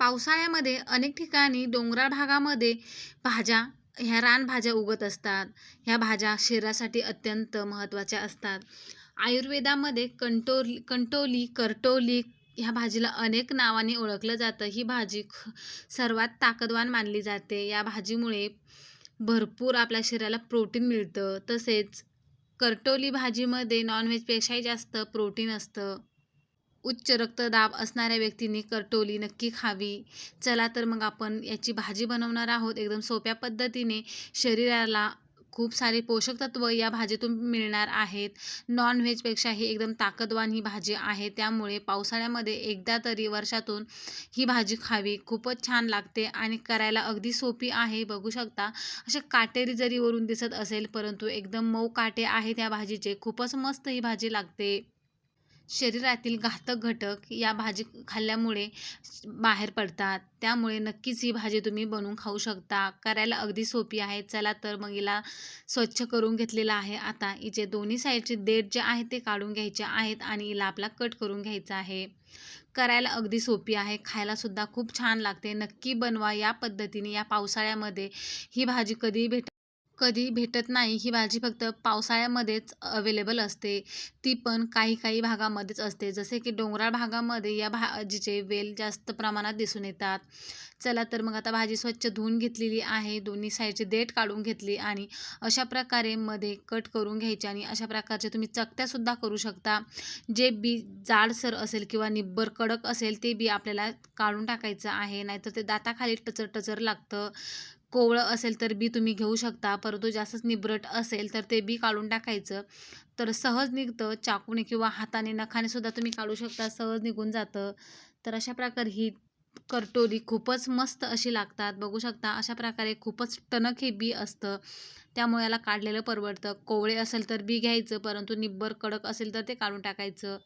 पावसाळ्यामध्ये अनेक ठिकाणी डोंगराळ भागामध्ये भाज्या ह्या रानभाज्या उगत असतात. ह्या भाज्या शरीरासाठी अत्यंत महत्त्वाच्या असतात. आयुर्वेदामध्ये कंटोली कंटोली करटोली ह्या भाजीला अनेक नावाने ओळखलं जातं. ही भाजी ख सर्वात ताकदवान मानली जाते. या भाजीमुळे भरपूर आपल्या शरीराला प्रोटीन मिळतं. तसेच करटोली भाजीमध्ये नॉनव्हेजपेक्षाही जास्त प्रोटीन असतं. उच्च रक्तदाब असणाऱ्या व्यक्तींनी करटोली नक्की खावी. चला तर मग आपण याची भाजी बनवणार आहोत. एकदम सोप्या पद्धतीने शरीराला खूप सारे पोषक तत्व या भाजीतून मिळणार आहेत. नॉनव्हेजपेक्षाही एकदम ताकदवान ही भाजी आहे. त्यामुळे पावसाळ्यामध्ये एकदा तरी वर्षातून ही भाजी खावी. खूपच छान लागते आणि करायला अगदी सोपी आहे. बघू शकता असे काटेरी जरी वरून दिसत असेल परंतु एकदम मऊ काटे आहेत या भाजीचे. खूपच मस्त ही भाजी लागते. शरीरातील घातक घटक या भाजी खाल्ल्यामुळे बाहेर पडतात. त्यामुळे नक्कीच ही भाजी तुम्ही बनवून खाऊ शकता. करायला अगदी सोपी आहे. चला तर मग हिला स्वच्छ करून घेतलेलं आहे. आता हिचे दोन्ही साईडचे देठ जे आहेत ते काढून घ्यायचे आहेत आणि हिला आपला कट करून घ्यायचा आहे. करायला अगदी सोपी आहे. खायलासुद्धा खूप छान लागते. नक्की बनवा या पद्धतीने या पावसाळ्यामध्ये. ही भाजी कधीही भेट कधी भेटत नाही ही भाजी फक्त पावसाळ्यामध्येच अवेलेबल असते. ती पण काही काही भागामध्येच असते. जसे की डोंगराळ भागामध्ये या भाजीचे वेल जास्त प्रमाणात दिसून येतात. चला तर मग आता भाजी स्वच्छ धुवून घेतलेली आहे. दोन्ही साईडचे देठ काढून घेतली आणि अशा प्रकारे मध्ये कट करून घ्यायचे आणि अशा प्रकारचे तुम्ही चकत्यासुद्धा करू शकता. जे बी जाडसर असेल किंवा निब्बर कडक असेल ते बी आपल्याला काढून टाकायचं आहे. नाहीतर ते दाताखाली टचर टचर लागतं. कोवळं असेल तर बी तुम्ही घेऊ शकता परंतु जास्तच निबरट असेल तर ते बी काढून टाकायचं. तर सहज निघतं चाकूने किंवा हाताने नखाने सुद्धा तुम्ही काढू शकता सहज निघून जातं. तर अशा प्रकारे ही करटोली खूपच मस्त अशी लागतात बघू शकता. अशा प्रकारे खूपच टणक हे बी असतं. त्यामुळे याला काढलेलं परवडतं. कोवळे असेल तर बी घ्यायचं परंतु निब्बर कडक असेल तर ते काढून टाकायचं.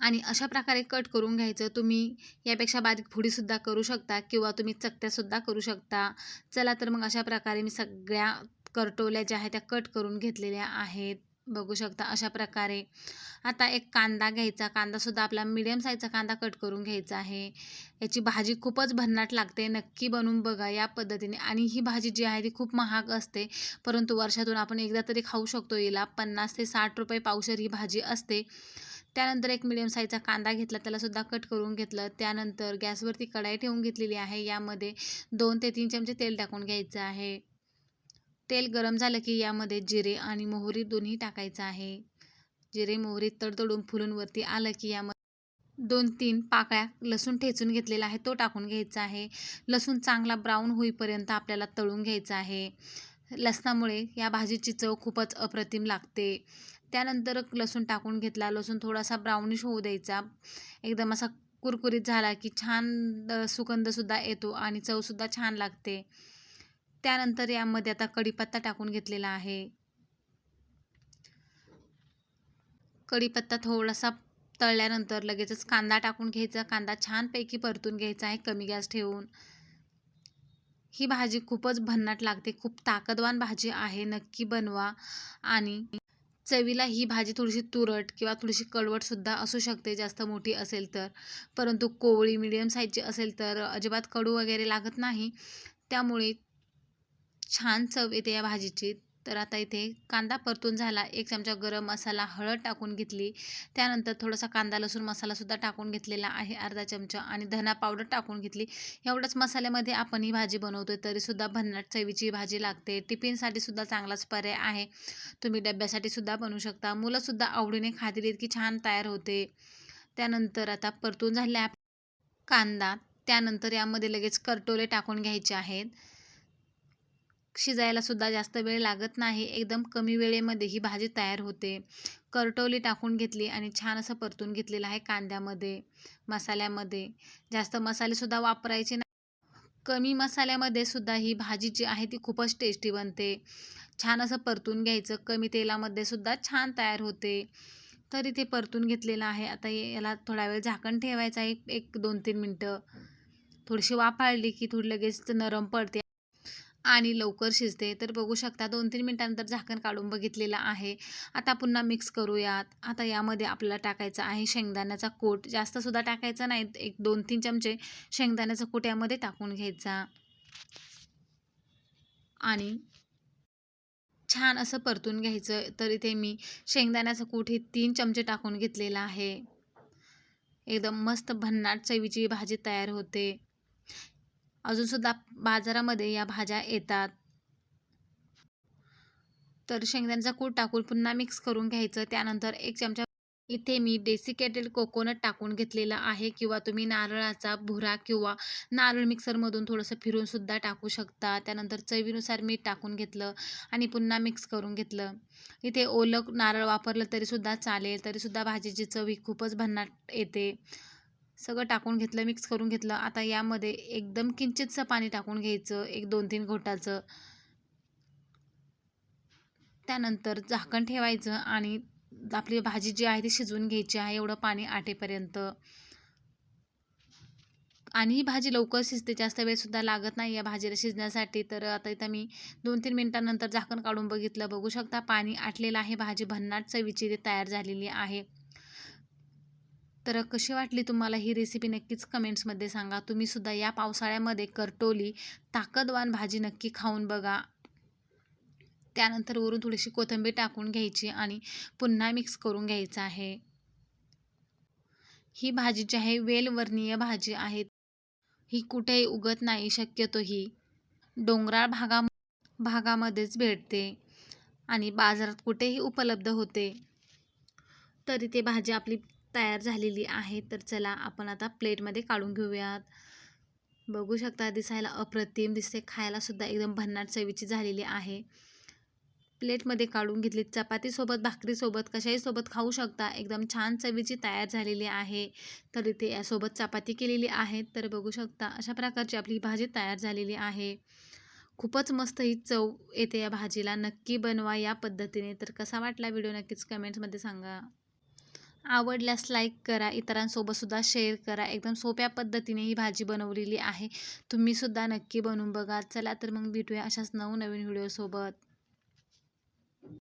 आणि अशा प्रकारे कट करून घ्यायचं. तुम्ही यापेक्षा बारीक फुडीसुद्धा करू शकता किंवा तुम्ही चकत्यासुद्धा करू शकता. चला तर मग अशा प्रकारे मी सगळ्या करटोल्या ज्या आहेत त्या कट करून घेतलेल्या आहेत. बघू शकता अशा प्रकारे. आता एक कांदा घ्यायचा. कांदासुद्धा आपला मिडियम साईजचा कांदा कट करून घ्यायचा आहे. याची भाजी खूपच भन्नाट लागते. नक्की बनवून बघा या पद्धतीने. आणि ही भाजी जी आहे ती खूप महाग असते. परंतु वर्षातून आपण एकदा तरी खाऊ शकतो. हिला पन्नास ते साठ रुपये पावशर ही भाजी असते. त्यानंतर एक मिडियम साईजचा कांदा घेतला त्यालासुद्धा कट करून घेतलं. त्यानंतर गॅसवरती कढाई ठेवून घेतलेली आहे. यामध्ये दोन ते तीन चमचे तेल टाकून घ्यायचं आहे. तेल गरम झालं की यामध्ये जिरे आणि मोहरी दोन्ही टाकायचं आहे. जिरे मोहरी तडतडून फुलून वरती आलं की यामध्ये दोन तीन पाकळ्या लसूण ठेचून घेतलेला आहे तो टाकून घ्यायचा आहे. लसूण चांगला ब्राऊन होईपर्यंत आपल्याला तळून घ्यायचा आहे. लसणामुळे या भाजीची चव खूपच अप्रतिम लागते. त्यानंतर लसूण टाकून घेतला. लसूण थोडासा ब्राउनिश होऊ द्यायचा. एकदम असा कुरकुरीत झाला की छान सुगंधसुद्धा येतो आणि चवसुद्धा छान लागते. त्यानंतर यामध्ये आता कढीपत्ता टाकून घेतलेला आहे. कढीपत्ता थोडासा तळल्यानंतर लगेचच कांदा टाकून घ्यायचा. कांदा छानपैकी परतून घ्यायचा आहे. कमी गॅस ठेवून. ही भाजी खूपच भन्नाट लागते. खूप ताकदवान भाजी आहे. नक्की बनवा आणि चवीला ही भाजी थोडीशी तुरट किंवा थोडीशी कडवटसुद्धा असू शकते जास्त मोठी असेल तर. परंतु कोवळी मिडियम साईजची असेल तर अजिबात कडू वगैरे लागत नाही. त्यामुळे छान चव येते या भाजीची. तर आता इथे कांदा परतून झाला. एक चमचा गरम मसाला हळद टाकून घेतली. त्यानंतर थोडासा कांदा लसूण मसालासुद्धा टाकून घेतलेला आहे अर्धा चमचा. आणि धना पावडर टाकून घेतली. एवढंच मसाल्यामध्ये आपण ही भाजी बनवतो आहे तरीसुद्धा भन्नाट चवीची भाजी लागते. टिफिनसाठी सुद्धा चांगलाच पर्याय आहे. तुम्ही डब्यासाठी सुद्धा बनवू शकता. मुलंसुद्धा आवडीने खातील इतकी छान तयार होते. त्यानंतर आता परतून झाल्या कांदा त्यानंतर यामध्ये लगेच करटोले टाकून घ्यायचे आहेत. शिजायला सुद्धा जास्त वेळ लागत नाही. एकदम कमी वेळेमध्ये ही भाजी तयार होते. करटवली टाकून घेतली आणि छान असं परतून घेतलेलं आहे कांद्यामध्ये मसाल्यामध्ये. जास्त मसालेसुद्धा वापरायचे नाही कमी मसाल्यामध्ये सुद्धा ही भाजी जी आहे ती खूपच टेस्टी बनते. छान असं परतून घ्यायचं. कमी तेलामध्ये सुद्धा छान तयार होते. तर इथे परतून घेतलेलं आहे. आता याला थोडा वेळ झाकण ठेवायचं आहे. एक दोन तीन मिनटं. थोडीशी वाफाळली की थोडी लगेच नरम पडते. आणि लवकर शिजते. तर बघू शकता दोन तीन मिनटानंतर झाकण काढून बघितलेलं आहे. आता पुन्हा मिक्स करूयात. आता यामध्ये आपल्याला टाकायचं आहे शेंगदाण्याचा कूट. जास्तसुद्धा टाकायचा नाही. एक दोन तीन चमचे शेंगदाण्याचा कूट यामध्ये टाकून घ्यायचा. आणि छान असं परतून घ्यायचं. तर इथे मी शेंगदाण्याचं कूट हे तीन चमचे टाकून घेतलेलं आहे. एकदम मस्त भन्नाट चवीची भाजी तयार होते. अजूनसुद्धा बाजारामध्ये या भाज्या येतात. तर शेंगदाण्याचा कूट टाकून पुन्हा मिक्स करून घ्यायचं. त्यानंतर एक चमचा इथे मी डेसिकेटेड कोकोनट टाकून घेतलेला आहे. किंवा तुम्ही नारळाचा भुरा किंवा नारळ मिक्सरमधून थोडंसं फिरून सुद्धा टाकू शकता. त्यानंतर चवीनुसार मीठ टाकून घेतलं आणि पुन्हा मिक्स करून घेतलं. इथे ओलं नारळ वापरलं तरीसुद्धा चालेल. तरीसुद्धा भाजीची चवी खूपच भन्नाट येते. सगळं टाकून घेतलं मिक्स करून घेतलं. आता यामध्ये एकदम किंचितचं पाणी टाकून घ्यायचं एक दोन तीन घोटाचं. त्यानंतर झाकण ठेवायचं आणि आपली भाजी जी आहे ती शिजवून घ्यायची आहे एवढं पाणी आटेपर्यंत. आणि ही भाजी लवकर शिजते जास्त वेळसुद्धा लागत नाही या भाजीला शिजण्यासाठी. तर आता इथं मी दोन तीन मिनटानंतर झाकण काढून बघितलं. बघू शकता पाणी आटलेलं आहे भाजी भन्नाट चवीची तयार झालेली आहे. तर कशी वाटली तुम्हाला ही रेसिपी नक्कीच कमेंट्समध्ये सांगा. तुम्हीसुद्धा या पावसाळ्यामध्ये करटोली ताकदवान भाजी नक्की खाऊन बघा. त्यानंतर वरून थोडीशी कोथिंबीर टाकून घ्यायची आणि पुन्हा मिक्स करून घ्यायचं आहे. ही भाजी जी आहे वेलवर्णीय भाजी आहे. ही कुठेही उगत नाही शक्यतो ही डोंगराळ भागा भागामध्येच भेटते आणि बाजारात कुठेही उपलब्ध होते. तरी ते भाजी आपली तयार झालेली आहे. तर चला आपण आता प्लेटमध्ये काढून घेऊयात. बघू शकता दिसायला अप्रतिम दिसते. खायलासुद्धा एकदम भन्नाट चवीची झालेली आहे. प्लेटमध्ये काढून घेतली. चपातीसोबत भाकरीसोबत कशाही सोबत खाऊ शकता. एकदम छान चवीची तयार झालेली आहे. तर इथे यासोबत चपाती केलेली आहे. तर बघू शकता अशा प्रकारची आपली भाजी तयार झालेली आहे. खूपच मस्त ही चव येते या भाजीला. नक्की बनवा या पद्धतीने. तर कसा वाटला व्हिडिओ नक्कीच कमेंट्समध्ये सांगा. आवडल्यास लाईक करा इतरांसोबतसुद्धा शेअर करा. एकदम सोप्या पद्धतीने ही भाजी बनवलेली आहे. तुम्हीसुद्धा नक्की बनवून बघा. चला तर मग भेटूया अशाच नवनवीन व्हिडिओसोबत